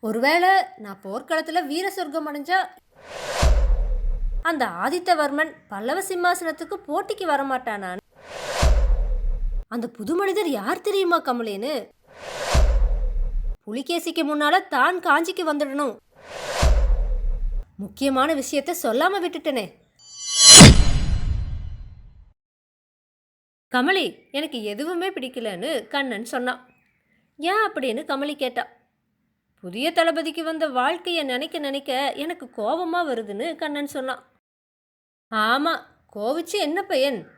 ஒருவேளை நான் போர்க்களத்தில் வீர சொர்க்கம் அடைஞ்சா அந்த ஆதித்தவர்மன் பல்லவ சிம்மாசனத்துக்கு போட்டிக்கு வரமாட்டானான் அந்த புது மனிதர் யார் தெரியுமா கமலேன்னு புலிகேசிக்கு முன்னால தான் காஞ்சிக்கு வந்துடணும். முக்கியமான விஷயத்த சொல்லாம விட்டுட்டனே. கமலி எனக்கு எதுவுமே பிடிக்கலன்னு கண்ணன் சொன்னான். ஏன்? அப்படின்னு கமலி கேட்டா. புதிய தளபதிக்கு வந்த வாழ்க்கையை நினைக்க நினைக்க எனக்கு கோபமாக வருதுன்னு கண்ணன் சொன்னான். ஆமாம் கோவிச்சு என்ன பையன்?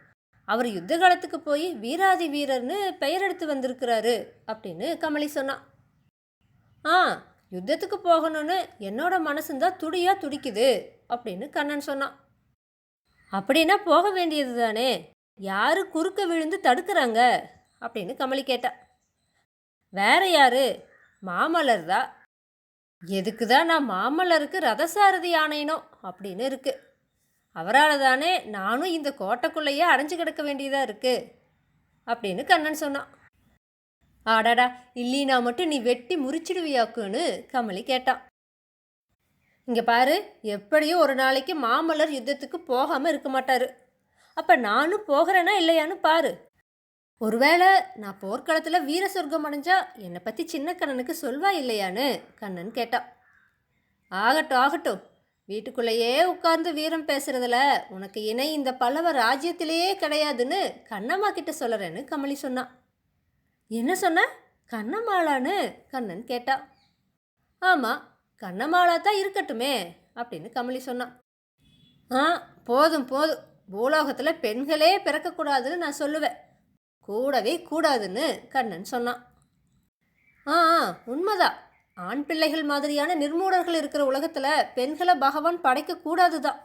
அவர் யுத்த காலத்துக்கு போய் வீராதி வீரர்னு பெயர் எடுத்து வந்திருக்கிறாரு அப்படின்னு கமலி சொன்னான். ஆ யுத்தத்துக்கு போகணும்னு என்னோட மனசுந்தான் துடியா துடிக்குது அப்படின்னு கண்ணன் சொன்னான். அப்படின்னா போக வேண்டியது தானே? யாரு குறுக்க விழுந்து தடுக்கிறாங்க? அப்படின்னு கமலி கேட்டா. வேற யாரு? மாமலர் தான். எதுக்கு தான் நான் மாமல்லருக்கு ரதசாரதி ஆணையனோ அப்படின்னு இருக்கு. அவரால் தானே நானும் இந்த கோட்டைக்குள்ளேயே அடைஞ்சு கிடக்க வேண்டியதாக இருக்கு அப்படின்னு கண்ணன் சொன்னான். ஆடாடா இல்லீனா மட்டும் நீ வெட்டி முறிச்சிடுவியாக்குன்னு கமலி கேட்டான். இங்கே பாரு எப்படியும் ஒரு நாளைக்கு மாமல்லர் யுத்தத்துக்கு போகாமல் இருக்க மாட்டார். அப்போ நானும் போகிறேனா இல்லையான்னு பாரு. ஒருவேளை நான் போர்க்களத்தில் வீர சொர்க்கம் அடைஞ்சா என்னை பற்றி சின்ன கண்ணனுக்கு சொல்வா இல்லையான்னு கண்ணன் கேட்டான் ஆகட்டும் ஆகட்டும். வீட்டுக்குள்ளேயே உட்கார்ந்து வீரம் பேசுறதுல உனக்கு இணை இந்த பல்லவ ராஜ்யத்திலேயே கிடையாதுன்னு கண்ணம்மா கிட்ட சொல்லுறேன்னு கமலி சொன்னான் என்ன சொன்ன? கண்ணம்மாளான்னு கண்ணன் கேட்டா. ஆமாம் கண்ணம்மாளா தான் இருக்கட்டுமே அப்படின்னு கமலி சொன்னான் ஆ போதும் போதும். பூலோகத்தில் பெண்களே பிறக்கக்கூடாதுன்னு நான் சொல்லுவேன். கூடவே கூடாதுன்னு கண்ணன் சொன்னான். ஆ ஆ, உண்மைதான். ஆண் பிள்ளைகள் மாதிரியான நிர்மூடர்கள் இருக்கிற உலகத்தில் பெண்களை பகவான் படைக்கக்கூடாது தான்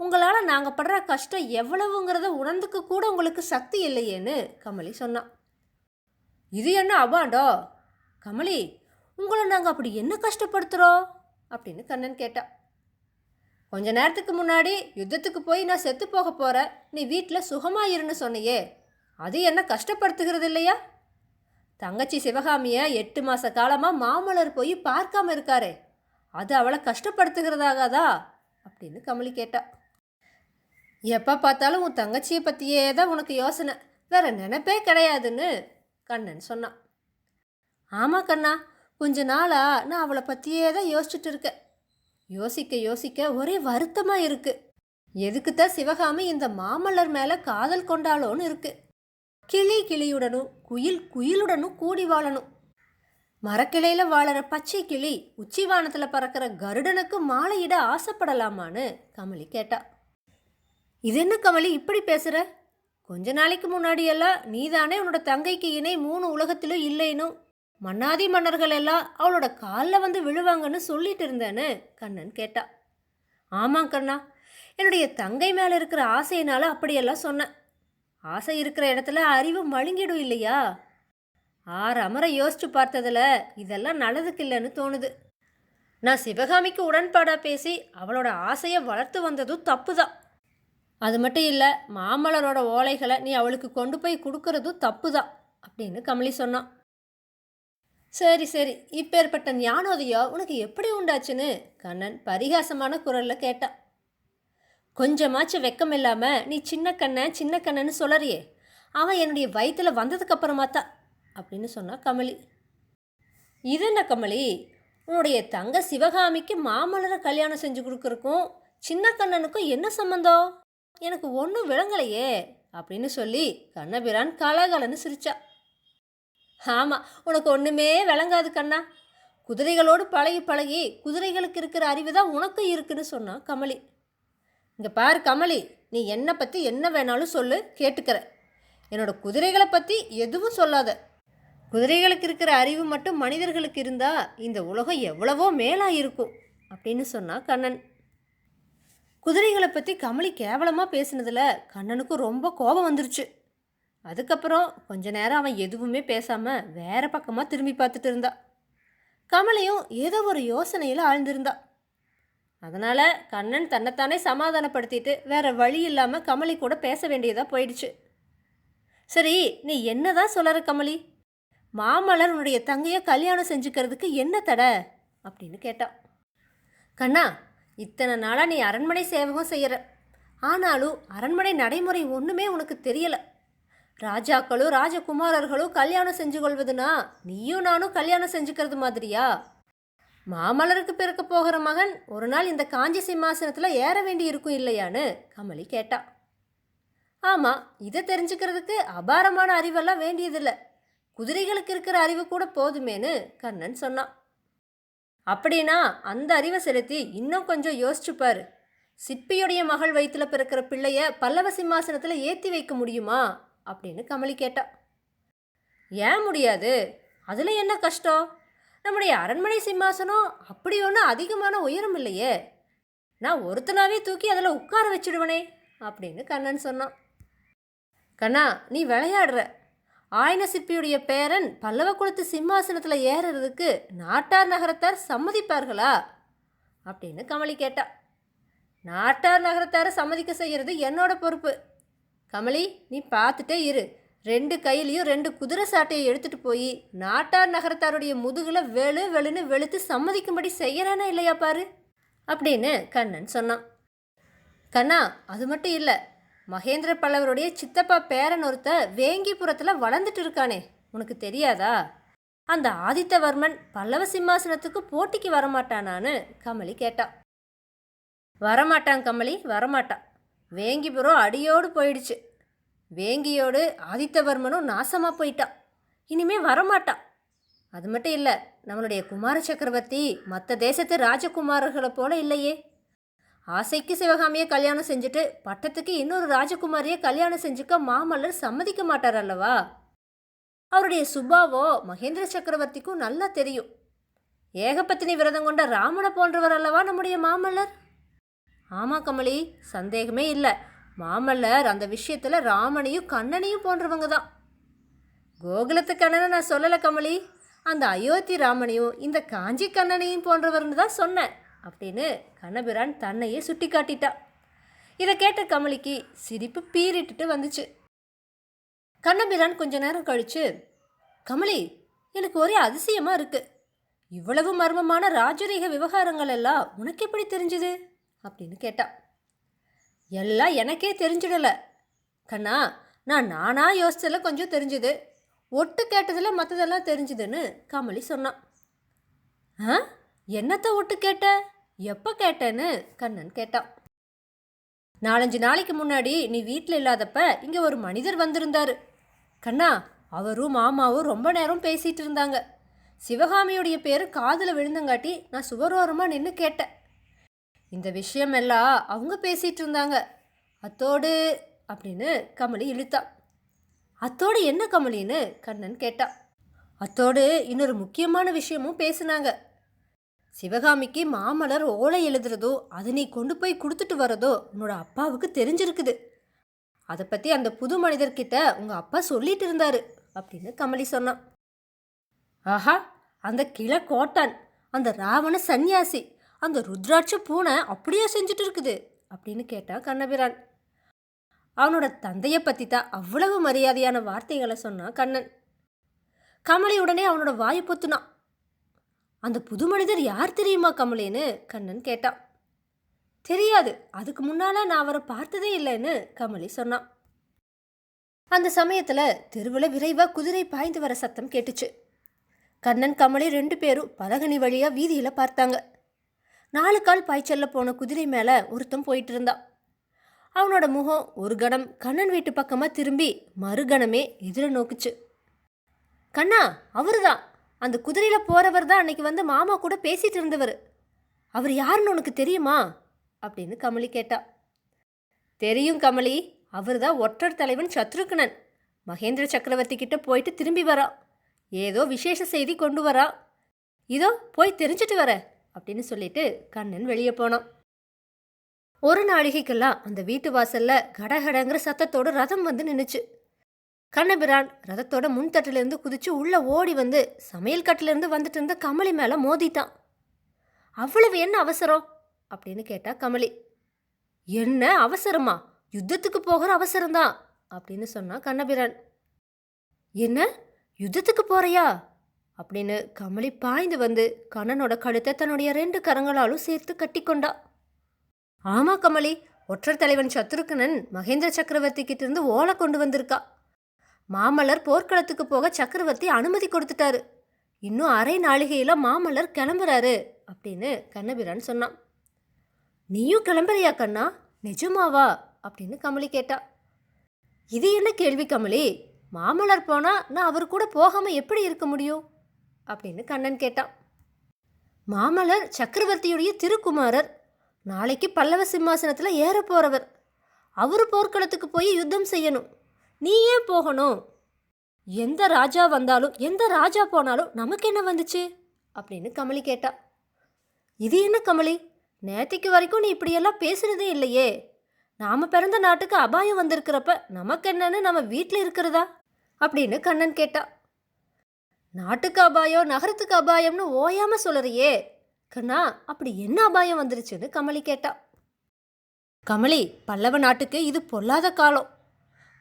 உங்களால் நாங்கள் படுற கஷ்டம் எவ்வளவுங்கிறத உணர்ந்துக்க கூட உங்களுக்கு சக்தி இல்லையேன்னு கமலி சொன்னான். இது என்ன அபாண்டோ? கமலி உங்களை நாங்கள் அப்படி என்ன கஷ்டப்படுத்துகிறோம் அப்படின்னு கண்ணன் கேட்டா கொஞ்ச நேரத்துக்கு முன்னாடி யுத்தத்துக்கு போய் நான் செத்து போக போகிறேன் நீ வீட்டில் சுகமாக இருன்னு சொன்னியே. அது என்ன கஷ்டப்படுத்துகிறது இல்லையா தங்கச்சி சிவகாமியை எட்டு மாத காலமாக மாமல்லர் போய் பார்க்காம இருக்காரே. அது அவளை கஷ்டப்படுத்துகிறதாகாதா? அப்படின்னு கமலி கேட்டா. எப்போ பார்த்தாலும் உன் தங்கச்சியை பற்றியே தான் உனக்கு யோசனை. வேற நினைப்பே கிடையாதுன்னு கண்ணன் சொன்னான். ஆமாம் கண்ணா கொஞ்ச நாளாக நான் அவளை பற்றியே தான் யோசிச்சுட்டு இருக்கேன். யோசிக்க யோசிக்க ஒரே வருத்தமாக இருக்குது எதுக்கு தான் சிவகாமி இந்த மாமல்லர் மேலே காதல் கொண்டாளோன்னு இருக்குது கிளி கிளியுடனும் குயில் குயிலுடனும் கூடி வாழணும். மரக்கிளையில் வாழற பச்சை கிளி உச்சிவானத்தில் பறக்கிற கருடனுக்கு மாலையிட ஆசைப்படலாமான்னு கமலி கேட்டா. இது என்ன கமலி இப்படி பேசுகிற கொஞ்ச நாளைக்கு முன்னாடியெல்லாம் நீதானே உன்னோட தங்கைக்கு இணை மூணு உலகத்திலும் இல்லைனும். மன்னாதி மன்னர்கள் எல்லாம் அவளோட காலில் வந்து விழுவாங்கன்னு சொல்லிட்டு இருந்தேன்னு கண்ணன் கேட்டா. ஆமாம் கண்ணா என்னுடைய தங்கை மேலே இருக்கிற ஆசையினால் அப்படியெல்லாம் சொன்னேன். ஆசை இருக்கிற இடத்துல அறிவு மழுங்கிடும் இல்லையா? ஆறு அமரை யோசிச்சு பார்த்ததுல இதெல்லாம் நல்லதுக்கு இல்லைன்னு தோணுது. நான் சிவகாமிக்கு உடன்பாடாக பேசி அவளோட ஆசையை வளர்த்து வந்ததும் தப்பு தான் அது மட்டும் இல்லை மாமலரோட ஓலைகளை நீ அவளுக்கு கொண்டு போய் கொடுக்கறதும் தப்பு தான் அப்படின்னு கமலி சொன்னான். சரி சரி இப்பேற்பட்ட ஞானோதயம் உனக்கு எப்படி உண்டாச்சுன்னு கண்ணன் பரிகாசமான குரலில் கேட்டான். கொஞ்சமாச்சும் வெக்கம் இல்லாமல் நீ சின்ன கண்ணன் சின்ன கண்ணன்னு சொல்லறியே. அவன் என்னுடைய வயிற்றில் வந்ததுக்கப்புறமா தான் அப்படின்னு சொன்னான் கமலி. இது என்ன கமலி? உன்னுடைய தங்க சிவகாமிக்கு மாமல்லரை கல்யாணம் செஞ்சு கொடுக்குறக்கும் சின்ன கண்ணனுக்கும் என்ன சம்மந்தம் எனக்கு ஒன்றும் விளங்கலையே அப்படின்னு சொல்லி கண்ணபிரான் கலகலன்னு சிரிச்சா. ஆமாம் உனக்கு ஒன்றுமே விளங்காது கண்ணா. குதிரைகளோடு பழகி பழகி குதிரைகளுக்கு இருக்கிற அறிவு தான் உனக்கும் இருக்குன்னு சொன்னான் கமலி. இங்கே பாரு கமலி நீ என்னை பற்றி என்ன வேணாலும் சொல்லு கேட்டுக்கிற என்னோட குதிரைகளை பற்றி எதுவும் சொல்லாத. குதிரைகளுக்கு இருக்கிற அறிவு மட்டும் மனிதர்களுக்கு இருந்தால் இந்த உலகம் எவ்வளவோ மேலாக இருக்கும் அப்படின்னு சொன்னா கண்ணன். குதிரைகளை பற்றி கமலி கேவலமாக பேசினதில் கண்ணனுக்கு ரொம்ப கோபம் வந்துருச்சு. அதுக்கப்புறம் கொஞ்ச நேரம் அவன் எதுவுமே பேசாமல் வேற பக்கமாக திரும்பி பார்த்துட்டு இருந்தா. கமலியும் ஏதோ ஒரு யோசனையில் ஆழ்ந்திருந்தா. அதனால் கண்ணன் தன்னைத்தானே சமாதானப்படுத்திட்டு வேற வழி இல்லாமல் கமலி கூட பேச வேண்டியதாக போயிடுச்சு. சரி நீ என்னதான் சொல்லற கமலி? மாமலர் உன்னுடைய தங்கையை கல்யாணம் செஞ்சுக்கிறதுக்கு என்ன தடை? அப்படின்னு கேட்டான் கண்ணா இத்தனை நாளாக நீ அரண்மனை சேவகம் செய்கிற ஆனாலும் அரண்மனை நடைமுறை ஒன்றுமே உனக்கு தெரியலை. ராஜாக்களும் ராஜகுமாரர்களும் கல்யாணம் செஞ்சு கொள்வதுனா நீயும் நானும் கல்யாணம் செஞ்சுக்கிறது மாதிரியா? மாமல்லருக்கு பிறக்க போகிற மகன் ஒரு நாள் இந்த காஞ்சி சிம்மாசனத்தில் ஏற வேண்டி இருக்கும் இல்லையான்னு கமலி கேட்டா. ஆமாம் இதை தெரிஞ்சுக்கிறதுக்கு அபாரமான அறிவெல்லாம் வேண்டியதில்லை. குதிரைகளுக்கு இருக்கிற அறிவு கூட போதுமேன்னு கண்ணன் சொன்னான் அப்படின்னா அந்த அறிவை செலுத்தி இன்னும் கொஞ்சம் யோசிச்சு பாரு. சிற்பியுடைய மகள் வயிற்றுல பிறக்கிற பிள்ளைய பல்லவ சிம்மாசனத்தில் ஏற்றி வைக்க முடியுமா? அப்படின்னு கமலி கேட்டா. ஏன் முடியாது? அதில் என்ன கஷ்டம்? நம்முடைய அரண்மனை சிம்மாசனம் அப்படி ஒன்றும் அதிகமான உயரம் இல்லையே. நான் ஒருத்தனாவே தூக்கி அதில் உட்கார வச்சிடுவனே அப்படின்னு கண்ணன் சொன்னான். கண்ணா நீ விளையாடுற. ஆயன சிற்பியுடைய பேரன் பல்லவ குலத்து சிம்மாசனத்தில் ஏறுறதுக்கு நாட்டார் நகரத்தார் சம்மதிப்பார்களா? அப்படின்னு கமலி கேட்டா நாட்டார் நகரத்தாரை சம்மதிக்க செய்கிறது என்னோட பொறுப்பு. கமலி நீ பார்த்துட்டே இரு. ரெண்டு கையிலையும் ரெண்டு குதிரை சாட்டையை எடுத்துட்டு போய் நாட்டார் நகரத்தாருடைய முதுகில் வெளு வெளுன்னு வெளுத்து சம்மதிக்கும்படி செய்கிறானா இல்லையா பாரு? அப்படின்னு கண்ணன் சொன்னான். கண்ணா அது மட்டும் இல்லை மகேந்திர பல்லவருடைய சித்தப்பா பேரன் ஒருத்த வேங்கிபுரத்தில் வளர்ந்துட்டு இருக்கானே உனக்கு தெரியாதா? அந்த ஆதித்தவர்மன் பல்லவ சிம்மாசனத்துக்கு போட்டிக்கு வரமாட்டானான்னு கமலி கேட்டான். வரமாட்டான் கமலி வரமாட்டான். வேங்கிபுரம் அடியோடு போயிடுச்சு. வேங்கியோடு ஆதித்தவர்மனும் நாசமாக போயிட்டான் இனிமே வரமாட்டான் அது மட்டும் இல்லை நம்மளுடைய குமார சக்கரவர்த்தி மற்ற தேசத்து ராஜகுமாரர்களை போல இல்லையே. ஆசைக்கு சிவகாமியை கல்யாணம் செஞ்சுட்டு பட்டத்துக்கு இன்னொரு ராஜகுமாரியை கல்யாணம் செஞ்சுக்க மாமல்லர் சம்மதிக்க மாட்டார் அல்லவா? அவருடைய சுபாவோ மகேந்திர சக்கரவர்த்திக்கும் நல்லா தெரியும். ஏகபத்தினி விரதம் கொண்ட ராமனை போன்றவர் அல்லவா நம்முடைய மாமல்லர்? ஆமாம் கமலி சந்தேகமே இல்லை. மாமல்லர் அந்த விஷயத்தில் ராமனையும் கண்ணனையும் போன்றவங்க தான் கோகுலத்து கண்ணனை நான் சொல்லலை கமலி. அந்த அயோத்தி ராமனையும் இந்த காஞ்சி கண்ணனையும் போன்றவர்னு தான் சொன்னேன் அப்படின்னு கண்ணபிரான் தன்னையே சுட்டி காட்டிட்டா இதை கேட்ட கமலிக்கு சிரிப்பு பீறிட்டுட்டு வந்துச்சு. கண்ணபிரான் கொஞ்ச நேரம் கழிச்சு கமலி எனக்கு ஒரே அதிசயமா இருக்கு. இவ்வளவு மர்மமான ராஜரீக விவகாரங்கள் எல்லாம் உனக்கு எப்படி தெரிஞ்சுது? அப்படின்னு கேட்டான் எல்லாம் எனக்கே தெரிஞ்சிடலை. கண்ணா நான் நானாக யோசிச்சதில் கொஞ்சம் தெரிஞ்சுது. ஒட்டு கேட்டதில் மற்றதெல்லாம் தெரிஞ்சுதுன்னு கமலி சொன்னான். ஆ? என்னத்தை ஒட்டு கேட்ட? எப்போ கேட்டேன்னு? கண்ணன் கேட்டான். நாலஞ்சு நாளைக்கு முன்னாடி நீ வீட்டில் இல்லாதப்ப இங்கே ஒரு மனிதர் வந்திருந்தாரு. கண்ணா அவரும் மாமாவும் ரொம்ப நேரம் பேசிகிட்டு இருந்தாங்க. சிவகாமியுடைய பேர் காதில் விழுந்தங்காட்டி நான் சுவரோரமாக நின்று கேட்டேன். இந்த விஷயமெல்லாம் அவங்க பேசிகிட்டு இருந்தாங்க. அத்தோடு அப்படின்னு கமலி இழுத்தா. அத்தோடு என்ன கமலின்னு கண்ணன் கேட்டா. அத்தோடு இன்னொரு முக்கியமான விஷயமும் பேசினாங்க. சிவகாமிக்கு மாமலர் ஓலை எழுதுறதோ அதை நீ கொண்டு போய் கொடுத்துட்டு வரதோ உன்னோட அப்பாவுக்கு தெரிஞ்சிருக்குது. அதை பற்றி அந்த புது மனிதர்கிட்ட உங்கள் அப்பா சொல்லிட்டு இருந்தாரு அப்படின்னு கமலி சொன்னான் ஆஹா அந்த கிளை கோட்டான் அந்த ராவண சந்நியாசி அந்த ருத்ராட்ச பூனை அப்படியே செஞ்சுட்டு இருக்குது அப்படின்னு கேட்டான் கண்ணபிரான். அவனோட தந்தையை பற்றி தான் அவ்வளவு மரியாதையான வார்த்தைகளை சொன்னான் கண்ணன். கமலி உடனே அவனோட வாயை பொத்துனான். அந்த புது மனிதர் யார் தெரியுமா கமலேன்னு கண்ணன் கேட்டான். தெரியாது அதுக்கு முன்னால் நான் அவரை பார்த்ததே இல்லைன்னு கமலி சொன்னான். அந்த சமயத்தில் தெருவில் விரைவாக குதிரை பாய்ந்து வர சத்தம் கேட்டுச்சு. கண்ணன் கமலி ரெண்டு பேரும் பலகனி வழியாக வீதியில் பார்த்தாங்க. நாலு கால் பாய்ச்சலில் போன குதிரை மேலே ஒருத்தன் போயிட்டு இருந்தான் அவனோட முகம் ஒரு கணம் கண்ணன் வீட்டு பக்கமாக திரும்பி மறுகணமே எதிர நோக்குச்சு. கண்ணா அவர்தான் அந்த குதிரையில் போகிறவர் தான் அன்னைக்கு வந்து மாமா கூட பேசிட்டு இருந்தவர். அவர் யாருன்னு உனக்கு தெரியுமா? அப்படின்னு கமலி கேட்டா. தெரியும் கமலி. அவர் தான் ஒற்றர் தலைவன் சத்ருகனன். மகேந்திர சக்கரவர்த்தி கிட்ட போயிட்டு திரும்பி வரான் ஏதோ விசேஷ செய்தி கொண்டு வரான் இதோ போய் தெரிஞ்சிட்டு வர. அப்படின்னு சொல்லிட்டு கண்ணன் வெளியே போனான். ஒரு நாழிகைக்கெல்லாம் அந்த வீட்டு வாசல்ல கடகடங்கிற சத்தத்தோட ரதம் வந்து நின்றுச்சு கண்ணபிரான் ரதத்தோட முன்தட்டிலிருந்து குதிச்சு உள்ள ஓடி வந்து சமையல் கட்டிலிருந்து வந்துட்டு இருந்த கமலி மேல மோதிட்டான். அவ்வளவு என்ன அவசரம்? அப்படின்னு கேட்டா கமலி. என்ன அவசரமா? யுத்தத்துக்கு போகிற அவசரம்தான் அப்படின்னு சொன்னா கண்ணபிரான். என்ன? யுத்தத்துக்கு போறியா? அப்படின்னு கமலி பாய்ந்து வந்து கண்ணனோட கழுத்தை தன்னுடைய ரெண்டு கரங்களாலும் சேர்த்து கட்டிக்கொண்டா ஆமா கமலி ஒற்றர் தலைவன் சத்ருகனன் மகேந்திர சக்கரவர்த்தி கிட்ட இருந்து ஓலை கொண்டு வந்திருக்கா. மாமல்லர் போர்க்களத்துக்கு போக சக்கரவர்த்தி அனுமதி கொடுத்துட்டாரு. இன்னும் அரை நாளிகையில மாமல்லர் கிளம்புறாரு அப்படின்னு கண்ணபிரான் சொன்னான். நீயும் கிளம்புறியா கண்ணா? நிஜமாவா? அப்படின்னு கமலி கேட்டா. இது என்ன கேள்வி கமலி? மாமலர் போனா நான் அவர் கூட போகாம எப்படி இருக்க முடியும்? அப்படின்னு கண்ணன் கேட்டான். மாமல்லர் சக்கரவர்த்தியுடைய திருக்குமாரர் நாளைக்கு பல்லவ சிம்மாசனத்தில் ஏற போறவர். அவர் போர்க்களத்துக்கு போய் யுத்தம் செய்யணும். நீ ஏன் போகணும்? எந்த ராஜா வந்தாலும் எந்த ராஜா போனாலும் நமக்கு என்ன வந்துச்சு? அப்படின்னு கமலி கேட்டா. இது என்ன கமலி? நேத்திக்கு வரைக்கும் நீ இப்படியெல்லாம் பேசுனதே இல்லையே. நாம பிறந்த நாட்டுக்கு அபாயம் வந்திருக்கிறப்ப நமக்கு என்னன்னு நம்ம வீட்டில் இருக்கிறதா? அப்படின்னு கண்ணன் கேட்டா. நாட்டுக்கு அபாயம் நகரத்துக்கு அபாயம்னு ஓயாம சொல்லறியே. கண்ணா அப்படி என்ன அபாயம் வந்துருச்சுன்னு கமலி கேட்டா. கமலி பல்லவ நாட்டுக்கு இது பொல்லாத காலம்.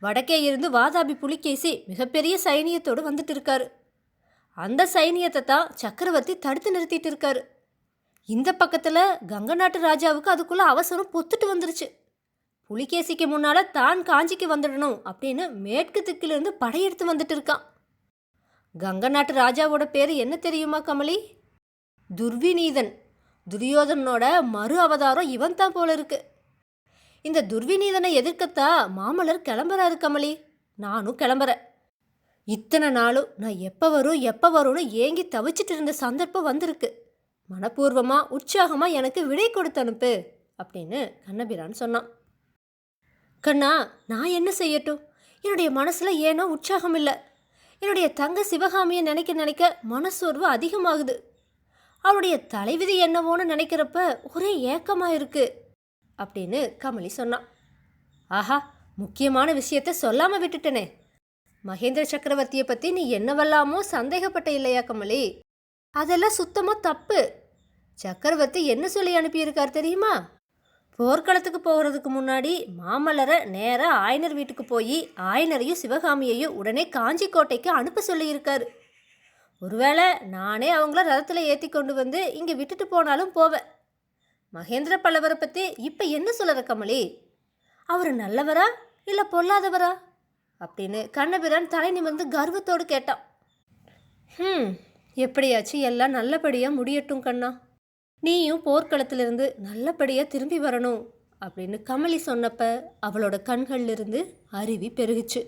வடக்கே இருந்து வாதாபி புலிகேசி மிகப்பெரிய சைனியத்தோடு வந்துட்டு இருக்காரு அந்த சைனியத்தை தான் சக்கரவர்த்தி தடுத்து நிறுத்திட்டு இருக்காரு இந்த பக்கத்தில் கங்க நாட்டு ராஜாவுக்கு அதுக்குள்ளே அவசரம் பொத்துட்டு வந்துருச்சு. புலிகேசிக்கு முன்னால் தான் காஞ்சிக்கு வந்துடணும் அப்படின்னு மேற்கு திக்கிலிருந்து படையெடுத்து வந்துட்டு இருக்கான் கங்க நாட்டு ராஜாவோட பேர் என்ன தெரியுமா கமலி? துர்விநீதன். துரியோதனோட மறு அவதாரம் இவன் தான் போல இருக்கு. இந்த துர்விநீதனை எதிர்க்கத்தா மாமல்லர் கிளம்புறாரு கமலி. நானும் கிளம்புறேன். இத்தனை நாளும் நான் எப்போ வரும் எப்போ வரும்னு ஏங்கி தவிச்சிட்டு இருந்த சந்தர்ப்பம் வந்திருக்கு. மனப்பூர்வமாக உற்சாகமாக எனக்கு விடை கொடுத்து அனுப்பு அப்படின்னு கண்ணபிரான் சொன்னான். கண்ணா நான் என்ன செய்யட்டும்? என்னுடைய மனசில் ஏனோ உற்சாகம் இல்லை. என்னுடைய தங்க சிவகாமியை நினைக்க நினைக்க மனசோர்வு அதிகமாகுது. அவளுடைய தலைவிதி என்னவோன்னு நினைக்கிறப்ப ஒரே ஏக்கமாக இருக்கு அப்படின்னு கமலி சொன்னான். ஆஹா முக்கியமான விஷயத்த சொல்லாமல் விட்டுட்டனே. மகேந்திர சக்கரவர்த்தியை பற்றி நீ என்னவெல்லாமோ சந்தேகப்பட்ட இல்லையா கமலி? அதெல்லாம் சுத்தமாக தப்பு. சக்கரவர்த்தி என்ன சொல்லி அனுப்பியிருக்கார் தெரியுமா? போர்க்களத்துக்கு போகிறதுக்கு முன்னாடி மாமல்லரை நேராக ஆயனர் வீட்டுக்கு போய் ஆயனரையும் சிவகாமியையும் உடனே காஞ்சி கோட்டைக்கு அனுப்ப சொல்லியிருக்காரு. ஒருவேளை நானே அவங்கள ரதத்தில் ஏற்றி கொண்டு வந்து இங்கே விட்டுட்டு போனாலும் போவேன் மகேந்திர பல்லவரை பற்றி இப்போ என்ன சொல்லுற கமலி? அவர் நல்லவரா இல்லை பொல்லாதவரா? அப்படின்னு கண்ணபிரான் தலை நிமிர்ந்து கர்வத்தோடு கேட்டான். ம் எப்படியாச்சும் எல்லாம் நல்லபடியாக முடியட்டும் கண்ணா. நீயும் போர்க்களத்திலிருந்து நல்லபடியாக திரும்பி வரணும் அப்படின்னு கமலி சொன்னப்ப அவளோட கண்கள்லிருந்து அருவி பெருகுச்சு.